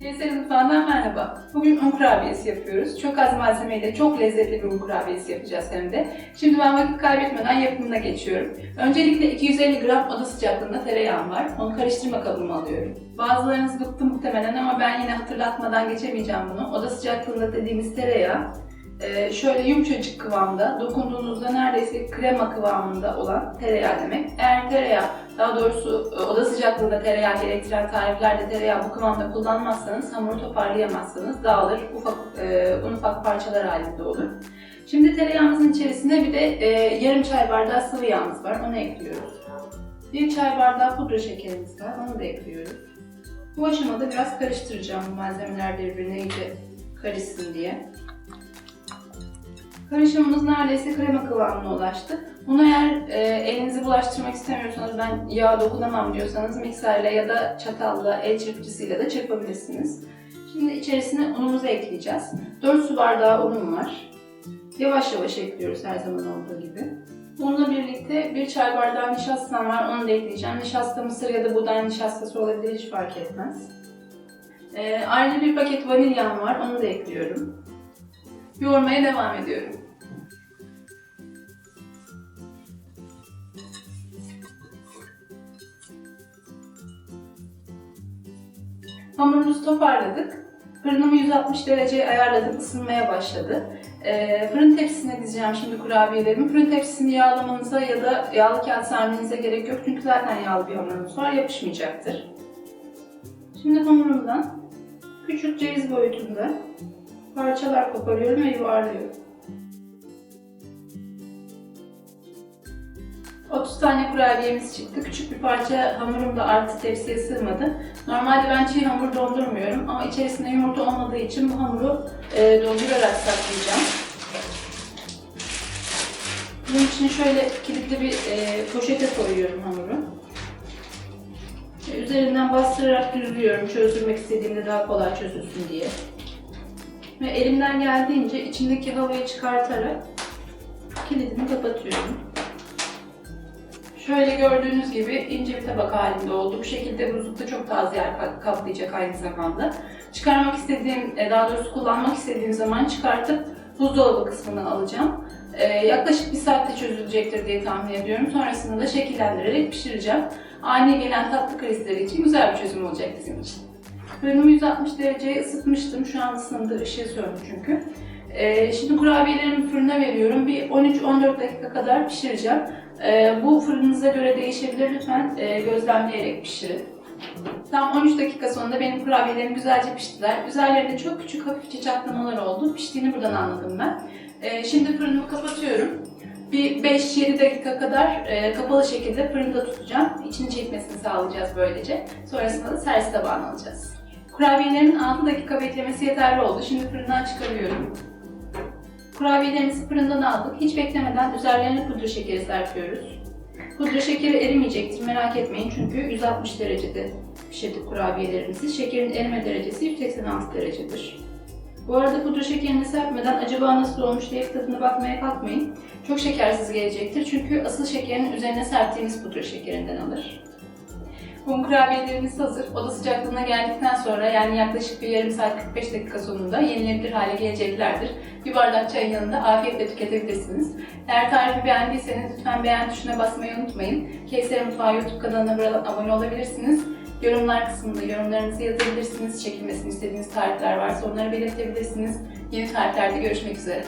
Kevser Mutfağı'ndan merhaba. Bugün un kurabiyesi yapıyoruz. Çok az malzemeyle çok lezzetli bir un kurabiyesi yapacağız hem de. Şimdi ben vakit kaybetmeden yapımına geçiyorum. Öncelikle 250 gram oda sıcaklığında tereyağım var. Onu karıştırma kabıma alıyorum. Bazılarınız bıktı muhtemelen ama ben yine hatırlatmadan geçemeyeceğim bunu. Oda sıcaklığında dediğimiz tereyağı e, şöyle yumuşacık kıvamda, dokunduğunuzda neredeyse krema kıvamında olan tereyağı demek. Eğer tereyağı, daha doğrusu e, oda sıcaklığında tereyağı gerektiren tariflerde tereyağı bu kıvamda kullanmazsanız, hamuru toparlayamazsanız dağılır, ufak, e, un ufak parçalar halinde olur. Şimdi tereyağımızın içerisine bir de e, yarım çay bardağı sıvı yağımız var, onu ekliyoruz. Bir çay bardağı pudra şekerimiz var, onu da ekliyoruz. Bu aşamada biraz karıştıracağım bu malzemeler birbirine iyice karışsın diye. Karışımımız neredeyse krema kıvamına ulaştı. Bunu eğer e, elinizi bulaştırmak istemiyorsanız ben yağ dokunamam diyorsanız mikserle ya da çatalla, el çırpıcısıyla da çırpabilirsiniz. Şimdi içerisine unumuzu ekleyeceğiz. 4 su bardağı unum var. Yavaş yavaş ekliyoruz her zaman olduğu gibi. Bununla birlikte bir çay bardağı nişastam var, onu da ekleyeceğim. Nişasta mısır ya da buğday nişastası olabilir, hiç fark etmez. E, ayrıca bir paket vanilyam var, onu da ekliyorum. Yoğurmaya devam ediyorum. Hamurumuzu toparladık. Fırınımı 160 dereceye ayarladım, ısınmaya başladı. Ee, fırın tepsisine dizeceğim şimdi kurabiyelerimi. Fırın tepsisini yağlamanıza ya da yağlı kağıt sermenize gerek yok çünkü zaten yağlı bir hamurumuz var, yapışmayacaktır. Şimdi hamurumdan küçük ceviz boyutunda parçalar koparıyorum ve yuvarlıyorum. 30 tane kurabiyemiz çıktı. Küçük bir parça hamurum da artı tepsiye sığmadı. Normalde ben çiğ hamur dondurmuyorum ama içerisinde yumurta olmadığı için bu hamuru e, dondurarak saklayacağım. Bunun için şöyle kilitli bir e, poşete koyuyorum hamuru. Ve üzerinden bastırarak düzlüyorum çözdürmek istediğimde daha kolay çözülsün diye. Ve elimden geldiğince içindeki havayı çıkartarak kilidini kapatıyorum. Şöyle gördüğünüz gibi ince bir tabak halinde oldu. Bu şekilde buzlukta çok az yer ka- kaplayacak aynı zamanda. Çıkarmak istediğim, e, daha doğrusu kullanmak istediğim zaman çıkartıp buzdolabı kısmına alacağım. Ee, yaklaşık bir saatte çözülecektir diye tahmin ediyorum. Sonrasında da şekillendirerek pişireceğim. Ani gelen tatlı krizleri için güzel bir çözüm olacak bizim için. Fırınımı 160 dereceye ısıtmıştım. Şu an ısındı, ışığı söndü çünkü. Ee, şimdi kurabiyelerimi fırına veriyorum. Bir 13-14 dakika kadar pişireceğim. Ee, bu fırınınıza göre değişebilir. Lütfen e, gözlemleyerek pişirin. Tam 13 dakika sonunda benim kurabiyelerim güzelce piştiler. Üzerlerinde çok küçük hafifçe çatlamalar oldu. Piştiğini buradan anladım ben. Ee, şimdi fırınımı kapatıyorum. Bir 5-7 dakika kadar e, kapalı şekilde fırında tutacağım. İçini çekmesini sağlayacağız böylece. Sonrasında da servis tabağına alacağız. Kurabiyelerin 6 dakika beklemesi yeterli oldu. Şimdi fırından çıkarıyorum. Kurabiyelerimizi fırından aldık. Hiç beklemeden üzerlerine pudra şekeri serpiyoruz. Pudra şekeri erimeyecektir merak etmeyin çünkü 160 derecede pişirdik kurabiyelerimizi. Şekerin erime derecesi 186 derecedir. Bu arada pudra şekerini serpmeden acaba nasıl olmuş diye tadına bakmaya kalkmayın. Çok şekersiz gelecektir çünkü asıl şekerin üzerine serptiğimiz pudra şekerinden alır. Un kurabiyelerimiz hazır. Oda sıcaklığına geldikten sonra yani yaklaşık bir yarım saat 45 dakika sonunda yenilebilir hale geleceklerdir. Bir bardak çayın yanında afiyetle tüketebilirsiniz. Eğer tarifi beğendiyseniz lütfen beğen tuşuna basmayı unutmayın. Kevser Mutfağı YouTube kanalına buradan abone olabilirsiniz. Yorumlar kısmında yorumlarınızı yazabilirsiniz. Çekilmesini istediğiniz tarifler varsa onları belirtebilirsiniz. Yeni tariflerde görüşmek üzere.